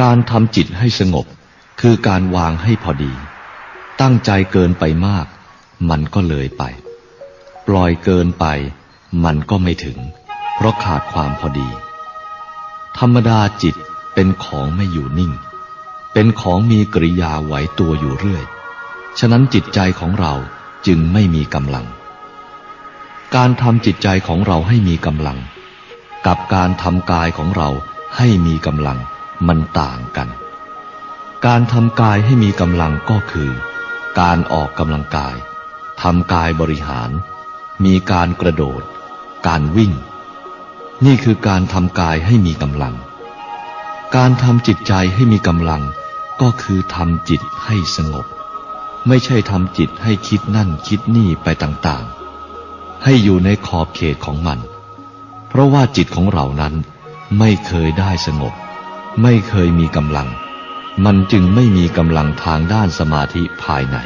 การทำจิตให้สงบ คือการวางให้พอดี ตั้งใจเกินไปมาก มันก็เลยไป ปล่อยเกินไป มันก็ไม่ถึง เพราะขาดความพอดี ธรรมดาจิตเป็นของไม่อยู่นิ่ง เป็นของมีกริยาไหวตัวอยู่เรื่อย ฉะนั้นจิตใจของเราจึงไม่มีกำลัง การทำจิตใจของเราให้มีกำลัง กับการทำกายของเราให้มีกำลัง มันต่างกัน การทำกายให้มีกำลังก็คือ การออกกำลังกายทำกายบริหาร มีการกระโดด การวิ่ง นี่คือการทำกายให้มีกำลัง การทำจิตใจให้มีกำลัง ก็คือทำจิตให้สงบ ไม่ใช่ทำจิตให้คิดนั่นคิดนี่ไปต่างๆ ให้อยู่ในขอบเขตของมัน เพราะว่าจิตของเรานั้นไม่เคยได้สงบ ไม่เคยมีกำลัง มันจึงไม่มีกำลังทางด้านสมาธิภายใน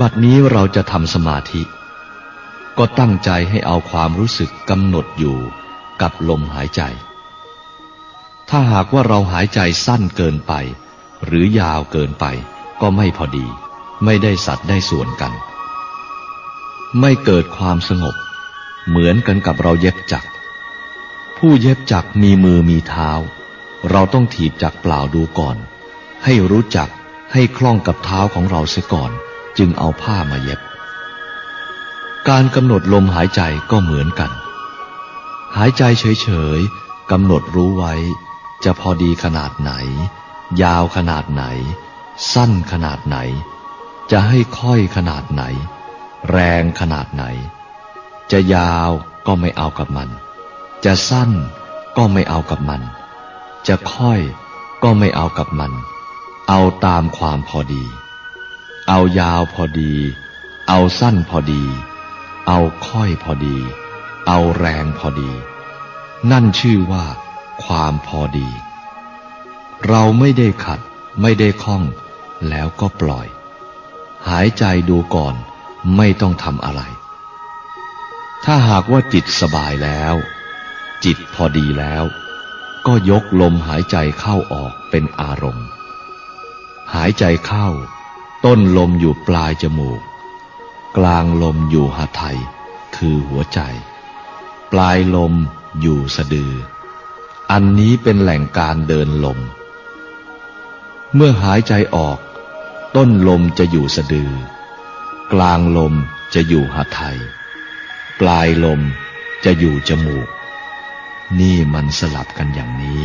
บัดนี้เราจะทำสมาธิ ก็ตั้งใจให้เอาความรู้สึกกำหนดอยู่กับลมหายใจ ถ้าหากว่าเราหายใจสั้นเกินไป หรือยาวเกินไปก็ไม่พอดี ไม่ได้สัดได้ส่วนกัน ไม่เกิดความสงบ เหมือนกันกับเราเย็บจักร ผู้เย็บจักรมีมือมีเท้า เราต้องถีบจักรเปล่าดูก่อน ให้รู้จักให้คล่องกับเท้าของเราเสียก่อน จึงเอาผ้ามาเย็บ การกำหนดลมหายใจก็เหมือนกัน หายใจเฉยๆกำหนดรู้ไว้ จะพอดีขนาดไหน ยาวขนาดไหน สั้นขนาดไหน จะให้ค่อยขนาดไหน แรงขนาดไหน จะยาวก็ไม่เอากับมัน จะสั้นก็ไม่เอากับมัน จะค่อยก็ไม่เอากับมัน เอาตามความพอดี เอายาวพอดี เอาสั้นพอดี เอาค่อยพอดี เอาแรงพอดี นั่นชื่อว่า ความพอดี เราไม่ได้ขัด ไม่ได้คล้อง แล้วก็ปล่อย หายใจดูก่อนไม่ต้องทำอะไร ถ้าหากว่าจิตสบายแล้ว จิตพอดีแล้ว ก็ยกลมหายใจเข้าออกเป็นอารมณ์ หายใจเข้า ต้นลมอยู่ปลายจมูก กลางลมอยู่หัไทยคือหัวใจ ปลายลมอยู่สะดือ อันนี้เป็นแหล่งการเดินลม เมื่อหายใจออก ต้นลมจะอยู่สะดือ กลางลมจะอยู่หัไทยปลายลมจะอยู่จมูก นี่มันสลับกันอย่างนี้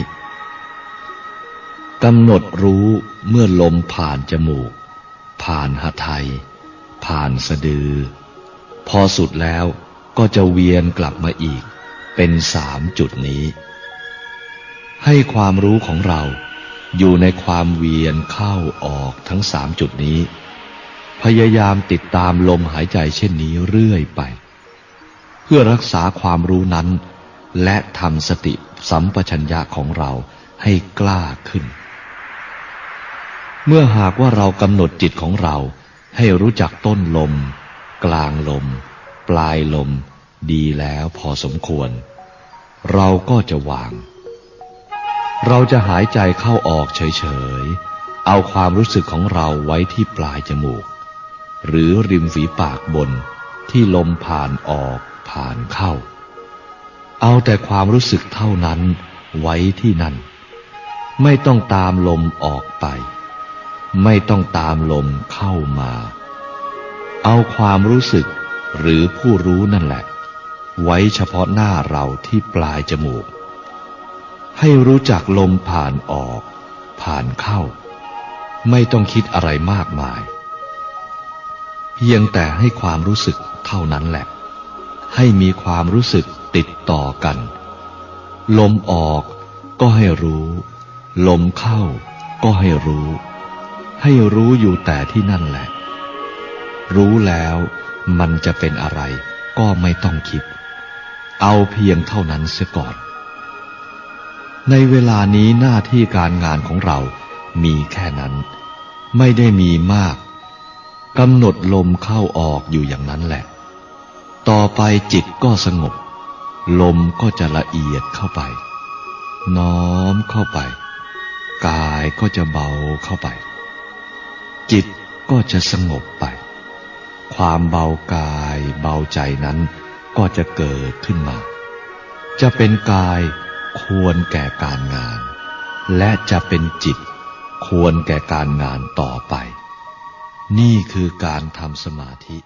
กำหนดรู้เมื่อลมผ่านจมูก ผ่านหไทยผ่านสะดือ พอสุดแล้วก็จะเวียนกลับมาอีก เป็นสามจุดนี้ ให้ความรู้ของเราอยู่ในความเวียนเข้าออกทั้งสามจุดนี้ พยายามติดตามลมหายใจเช่นนี้เรื่อยไป เพื่อรักษาความรู้นั้น และทำสติสัมปชัญญะของเราให้กล้าขึ้น เมื่อหากว่าเรากำหนดจิตของเรา ให้รู้จักต้นลม กลางลม ปลายลม ดีแล้วพอสมควร เราก็จะวาง เราจะหายใจเข้าออกเฉยๆ เอาความรู้สึกของเราไว้ที่ปลายจมูก หรือริมฝีปากบนที่ลมผ่านออกผ่านเข้า เอาแต่ความรู้สึกเท่านั้นไว้ที่นั่น ไม่ต้องตามลมออกไป ไม่ต้องตามลมเข้ามา เอาความรู้สึกหรือผู้รู้นั่นแหละ ไว้เฉพาะหน้าเราที่ปลายจมูก ให้รู้จักลมผ่านออก ผ่านเข้า ไม่ต้องคิดอะไรมากมาย เพียงแต่ให้ความรู้สึกเท่านั้นแหละ ให้มีความรู้สึกติดต่อกัน ลมออกก็ให้รู้ ลมเข้าก็ให้รู้ ให้รู้อยู่แต่ที่นั่นแหละ รู้แล้วมันจะเป็นอะไรก็ไม่ต้องคิด เอาเพียงเท่านั้นเสียก่อน ในเวลานี้หน้าที่การงานของเรามีแค่นั้น ไม่ได้มีมากกำหนดลมเข้าออกอยู่อย่างนั้นแหละ ต่อไปจิตก็สงบ ลมก็จะละเอียดเข้าไป น้อมเข้าไป กายก็จะเบาเข้าไป จิตก็จะสงบไป ความเบากายเบาใจนั้นก็จะเกิดขึ้นมา จะเป็นกายควรแก่การงาน และจะเป็นจิตควรแก่การงานต่อไป นี่คือการทำสมาธิ